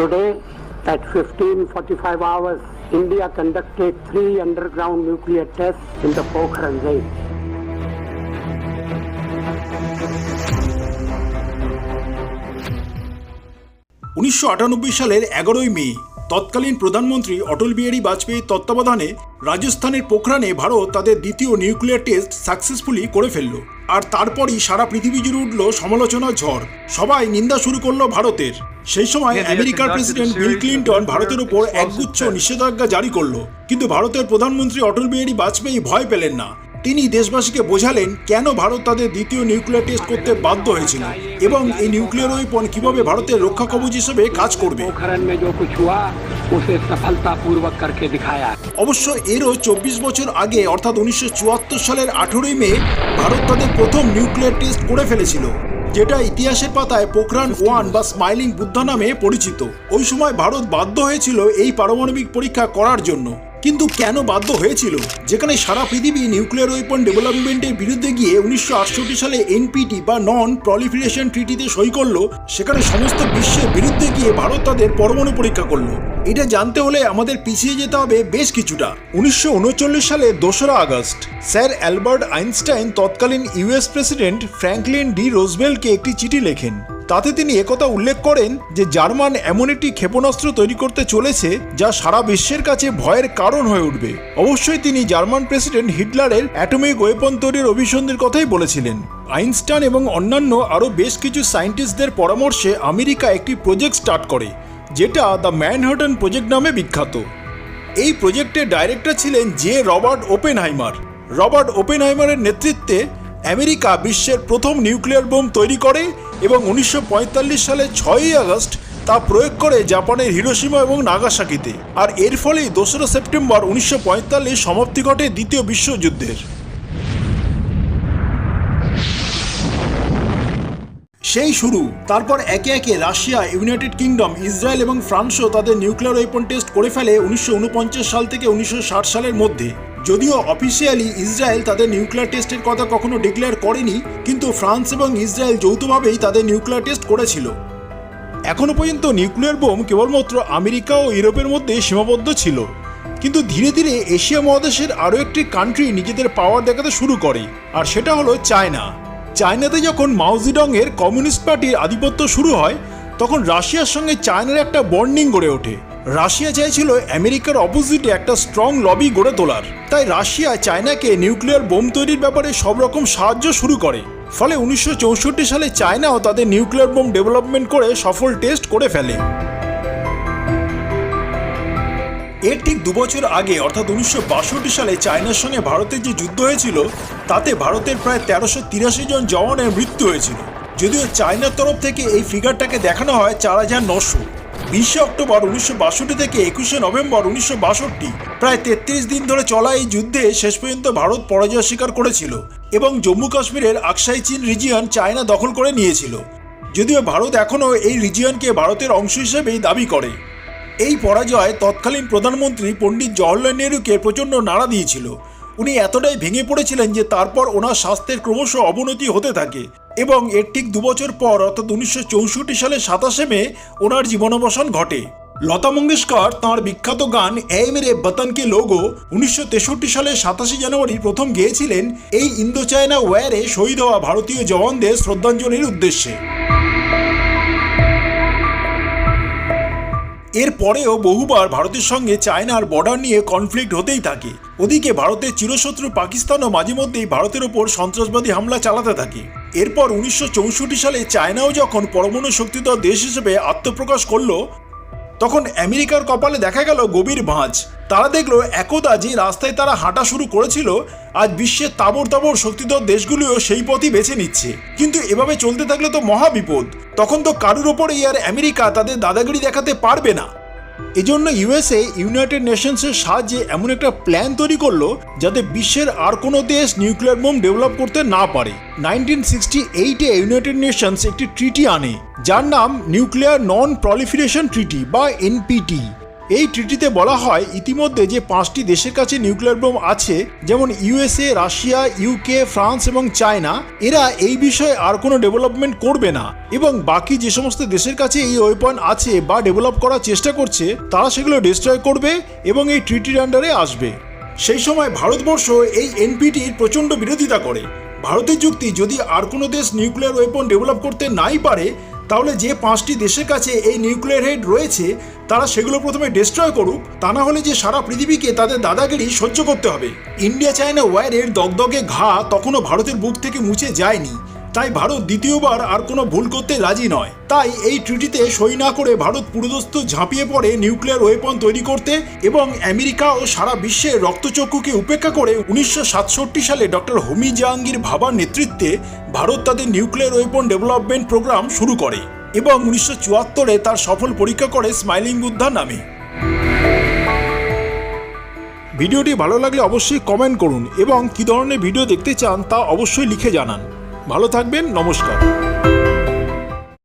Today, at 15:45 hours, India conducted three underground nuclear tests in the Pokhran range. উনিশশো আটানব্বই সালের এগারোই মে তৎকালীন প্রধানমন্ত্রী অটল বিহারী বাজপেয়ীর তত্ত্বাবধানে রাজস্থানের পোখরানে ভারত তাদের দ্বিতীয় নিউক্লিয়ার টেস্ট সাকসেসফুলি করে ফেলল। আর তারপরই সারা পৃথিবী জুড়ে উঠল সমালোচনার ঝড়। সবাই নিন্দা শুরু করল ভারতের। সেই সময় আমেরিকার প্রেসিডেন্ট বিল ক্লিন্টন ভারতের উপর একগুচ্ছ নিষেধাজ্ঞা জারি করল। কিন্তু ভারতের প্রধানমন্ত্রী অটল বিহারী বাজপেয়ী ভয় পেলেন না। তিনি দেশবাসীকে বোঝালেন কেন ভারত তাদের দ্বিতীয় নিউক্লিয়ার টেস্ট করতে বাধ্য হয়েছিল এবং এই নিউক্লিয়ার ওয়েপন কীভাবে ভারতের রক্ষা কবচ হিসেবে কাজ করবে। অবশ্য এরও চব্বিশ বছর আগে অর্থাৎ উনিশশো চুয়াত্তর সালের আঠেরোই মে ভারত তাদের প্রথম নিউক্লিয়ার টেস্ট করে ফেলেছিল যেটা ইতিহাসের পাতায় পোখরান ওয়ান বা স্মাইলিং বুদ্ধা নামে পরিচিত। ওই সময় ভারত বাধ্য হয়েছিল এই পারমাণবিক পরীক্ষা করার জন্য। কিন্তু কেন বাধ্য হয়েছিল? যেখানে সারা পৃথিবী নিউক্লিয়ার ওয়েপন ডেভেলপমেন্টের বিরুদ্ধে গিয়ে উনিশশো আটষট্টি সালে এনপিটি বা নন প্রলিফিরেশন ট্রিটিতে সই করল, সেখানে সমস্ত বিশ্বের বিরুদ্ধে গিয়ে ভারত তাদের পরমাণু পরীক্ষা করল। এটা জানতে হলে আমাদের পিছিয়ে যেতে হবে বেশ কিছুটা। উনিশশো উনচল্লিশ সালে দোসরা আগস্ট, স্যার অ্যালবার্ট আইনস্টাইন তৎকালীন ইউএস প্রেসিডেন্ট ফ্র্যাঙ্কলিন ডি রোজবেলকে একটি চিঠি লেখেন। তাতে তিনি একথা উল্লেখ করেন যে জার্মান এমন একটি ক্ষেপণাস্ত্র তৈরি করতে চলেছে যা সারা বিশ্বের কাছে ভয়ের কারণ হয়ে উঠবে। অবশ্যই তিনি জার্মান প্রেসিডেন্ট হিটলারের অ্যাটমিক ওয়েপন তৈরির অভিসন্ধির কথাই বলেছিলেন। আইনস্টাইন এবং অন্যান্য আরও বেশ কিছু সায়েন্টিস্টদের পরামর্শে আমেরিকা একটি প্রজেক্ট স্টার্ট করে, যেটা দ্য ম্যানহাটন প্রজেক্ট নামে বিখ্যাত। এই প্রজেক্টের ডাইরেক্টর ছিলেন জে রবার্ট ওপেনহাইমার। রবার্ট ওপেনহাইমারের নেতৃত্বে আমেরিকা বিশ্বের প্রথম নিউক্লিয়ার বোম তৈরি করে এবং উনিশশো সালে ছয়ই আগস্ট তা প্রয়োগ করে জাপানের হিরোসীমা এবং নাগাসাকিতে। আর এর ফলেই দোসরা সেপ্টেম্বর উনিশশো পঁয়তাল্লিশ সমাপ্তি ঘটে দ্বিতীয় বিশ্বযুদ্ধের। সেই শুরু। তারপর একে একে রাশিয়া, ইউনাইটেড কিংডম, ইসরায়েল এবং ফ্রান্সও তাদের নিউক্লিয়ার ওয়েপন টেস্ট করে ফেলে উনিশশো ঊনপঞ্চাশ সাল থেকে উনিশশো ষাট সালের মধ্যে। যদিও অফিসিয়ালি ইসরায়েল তাদের নিউক্লিয়ার টেস্টের কথা কখনো ডিক্লেয়ার করেনি, কিন্তু ফ্রান্স এবং ইসরায়েল যৌথভাবেই তাদের নিউক্লিয়ার টেস্ট করেছিল। এখনও পর্যন্ত নিউক্লিয়ার বোম কেবলমাত্র আমেরিকা ও ইউরোপের মধ্যে সীমাবদ্ধ ছিল। কিন্তু ধীরে ধীরে এশিয়া মহাদেশের আরও একটি কান্ট্রি নিজেদের পাওয়ার দেখাতে শুরু করে, আর সেটা হলো চায়না। চায়নাতে যখন মাউজিডং এর কমিউনিস্ট পার্টির আধিপত্য শুরু হয়, তখন রাশিয়ার সঙ্গে চায়নার একটা বন্ডিং গড়ে ওঠে। রাশিয়া চাইছিল আমেরিকার অপোজিটে একটা স্ট্রং লবি গড়ে তোলার। তাই রাশিয়া চায়নাকে নিউক্লিয়ার বোম তৈরির ব্যাপারে সব রকম সাহায্য শুরু করে। ফলে উনিশশো চৌষট্টি সালে চায়নাও তাদের নিউক্লিয়ার বোম ডেভেলপমেন্ট করে সফল টেস্ট করে ফেলে। এর ঠিক দুবছর আগে, অর্থাৎ উনিশশো বাষট্টি সালে চায়নার সঙ্গে ভারতের যে যুদ্ধ হয়েছিল, তাতে ভারতের প্রায় তেরোশো তিরাশি জন জওয়ানের মৃত্যু হয়েছিল। যদিও চায়নার তরফ থেকে এই ফিগারটাকে দেখানো হয় চার হাজার নশো। বিশে অক্টোবর উনিশশো বাষট্টি থেকে একুশে নভেম্বর উনিশশো বাষট্টি। প্রায় তেত্রিশ দিন ধরে চলা এই যুদ্ধে শেষ পর্যন্ত ভারত পরাজয় স্বীকার করেছিল এবং জম্মু কাশ্মীরের আকসাই চীন রিজিয়ন চায়না দখল করে নিয়েছিল। যদিও ভারত এখনও এই রিজিয়নকে ভারতের অংশ হিসেবেই দাবি করে। এই পরাজয় তৎকালীন প্রধানমন্ত্রী পণ্ডিত জওহরলাল নেহরুকে প্রচণ্ড নাড়া দিয়েছিল। উনি এতটাই ভেঙে পড়েছিলেন যে তারপর ওনার স্বাস্থ্যের ক্রমশ অবনতি হতে থাকে। এবং এর ঠিক দুবছর পর, অর্থাৎ উনিশশো চৌষট্টি সালের সাতাশে মে, ওনার জীবনাবসান ঘটে। লতা মঙ্গেশকর তাঁর বিখ্যাত গান এ মেরে বতন কে লোগো উনিশশো তেষট্টি সালের সাতাশে জানুয়ারি প্রথম গেয়েছিলেন এই ইন্দো চায়না ওয়ারে শহীদ হওয়া ভারতীয় জওয়ানদের শ্রদ্ধাঞ্জলির উদ্দেশ্যে। এর পরেও বহুবার ভারতের সঙ্গে চায়নার বর্ডার নিয়ে কনফ্লিক্ট হতেই থাকে। ওদিকে ভারতের চিরশত্রু পাকিস্তানও মাঝে মধ্যেই ভারতের ওপর সন্ত্রাসবাদী হামলা চালাতে থাকে। এরপর উনিশশো চৌষট্টি সালে চায়নাও যখন পরমাণু শক্তিধর দেশ হিসেবে আত্মপ্রকাশ করল, তখন আমেরিকার কপালে দেখা গেল গভীর ভাঁজ। তারা দেখল একদা যে রাস্তায় তারা হাঁটা শুরু করেছিল, আজ বিশ্বের তাবর তাবর শক্তিধর দেশগুলিও সেই পথই বেছে নিচ্ছে। কিন্তু এভাবে চলতে থাকলে তো মহা বিপদ। তখন তো কারুর ওপরেই আর আমেরিকা তাদের দাদাগিরি দেখাতে পারবে না। এজন্য ইউএসএ ইউনাইটেড নেশনসের সাহায্যে এমন একটা প্ল্যান তৈরি করল যাতে বিশ্বের আর কোনো দেশ নিউক্লিয়ার বোম ডেভেলপ করতে না পারে। নাইনটিন সিক্সটি এইটে ইউনাইটেড নেশনস একটি ট্রিটি আনে, যার নাম নিউক্লিয়ার নন প্রলিফিরেশন ট্রিটি বা এনপিটি। এই ট্রিটিতে বলা হয় ইতিমধ্যে যে পাঁচটি দেশের কাছে নিউক্লিয়ার বোম আছে, যেমন ইউএসএ রাশিয়া ইউকে ফ্রান্স এবং চায়না এরা এই বিষয়ে আর কোনো ডেভেলপমেন্ট করবে না। এবং বাকি যে সমস্ত দেশের কাছে এই ওয়েপন আছে বা ডেভেলপ করার চেষ্টা করছে, তারা সেগুলো ডিস্ট্রয় করবে এবং এই ট্রিটির আন্ডারে আসবে। সেই সময় ভারতবর্ষ এই এনপিটির প্রচণ্ড বিরোধিতা করে। ভারতের যুক্তি, যদি আর কোনো দেশ নিউক্লিয়ার ওয়েপন ডেভেলপ করতে নাই পারে তাহলে যে পাঁচটি দেশের কাছে এই নিউক্লিয়ার হেড রয়েছে, তারা সেগুলো প্রথমে ডিস্ট্রয় করুক, তা না হলে যে সারা পৃথিবীকে তাদের দাদাগিরি সহ্য করতে হবে। ইন্ডিয়া চায়না ওয়ারের দগদগে ঘা তখনও ভারতের বুক থেকে মুছে যায়নি। তাই ভারত দ্বিতীয়বার আর কোনো ভুল করতে রাজি নয়। তাই এই ট্রিটিতে সই না করে ভারত পুরোদস্ত ঝাঁপিয়ে পড়ে নিউক্লিয়ার ওয়েপন তৈরি করতে এবং আমেরিকা ও সারা বিশ্বের রক্তচক্ষুকে উপেক্ষা করে উনিশশো সাতষট্টি সালে ডক্টর হোমি জাহাঙ্গীর ভাবার নেতৃত্বে ভারত তাদের নিউক্লিয়ার ওয়েপন ডেভেলপমেন্ট প্রোগ্রাম শুরু করে এবং উনিশশো তার সফল পরীক্ষা করে স্মাইলিং বুদ্ধা নামে। ভিডিওটি ভালো লাগলে অবশ্যই কমেন্ট করুন এবং কী ধরনের ভিডিও দেখতে চান তা অবশ্যই লিখে জানান। ভালো থাকবেন নমস্কার।